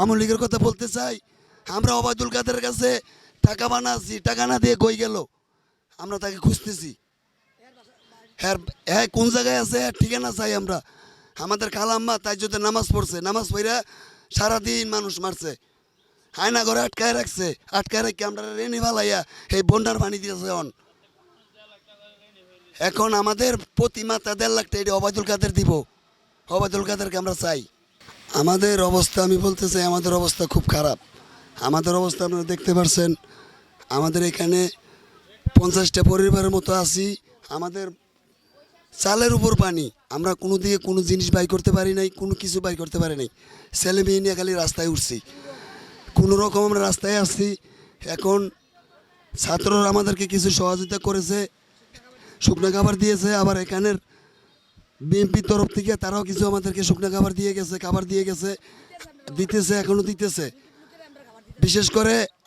আওয়ামী লীগের কথা বলতে চাই। আমরা অবায়দুল কাদের কাছে টাকা বানাচ্ছি, টাকা না দিয়ে কই গেল? আমরা তাকে খুঁজতেছি। হ্যাঁ হ্যাঁ কোন জায়গায় আছে? হ্যাঁ ঠিকানা চাই আমরা। আমাদের খালাম্মা তাই যদি নামাজ পড়ছে, নামাজ পড়ে সারাদিন মানুষ মারছে। হায়না ঘরে আটকায় রাখছে। আটকায় রেখে আমরা রেনি ভালাইয়া এই বন্যার পানি দিয়েছে অন এখন আমাদের প্রতি মাত্রা দেড় লাখ টাকা অবায়দুল কাদের দিব। অবায়দুল কাদেরকে আমরা চাই। আমাদের অবস্থা, আমি বলতে চাই আমাদের অবস্থা খুব খারাপ। আমাদের অবস্থা আপনারা দেখতে পারছেন, আমাদের এখানে পঞ্চাশটা পরিবারের মতো আছি, আমাদের চালের উপর পানি। আমরা কোনো দিকে কোনো জিনিস বাই করতে পারি নাই, কোনো কিছু বাই করতে পারি নাই। ছেলে মেয়ে নিয়ে খালি রাস্তায় উঠছি। কোনো রকম আমরা রাস্তায় আসছি এখন ছাত্ররা আমাদেরকে কিছু সহযোগিতা করেছে, শুকনো খাবার দিয়েছে, আবার এখানের বিএনপির তরফ থেকে তারাও কিছু আমাদেরকে শুকনো খাবার দিয়ে গেছে, খাবার দিয়ে গেছে। দিতেছে, এখনও দিতেছে। বিশেষ করে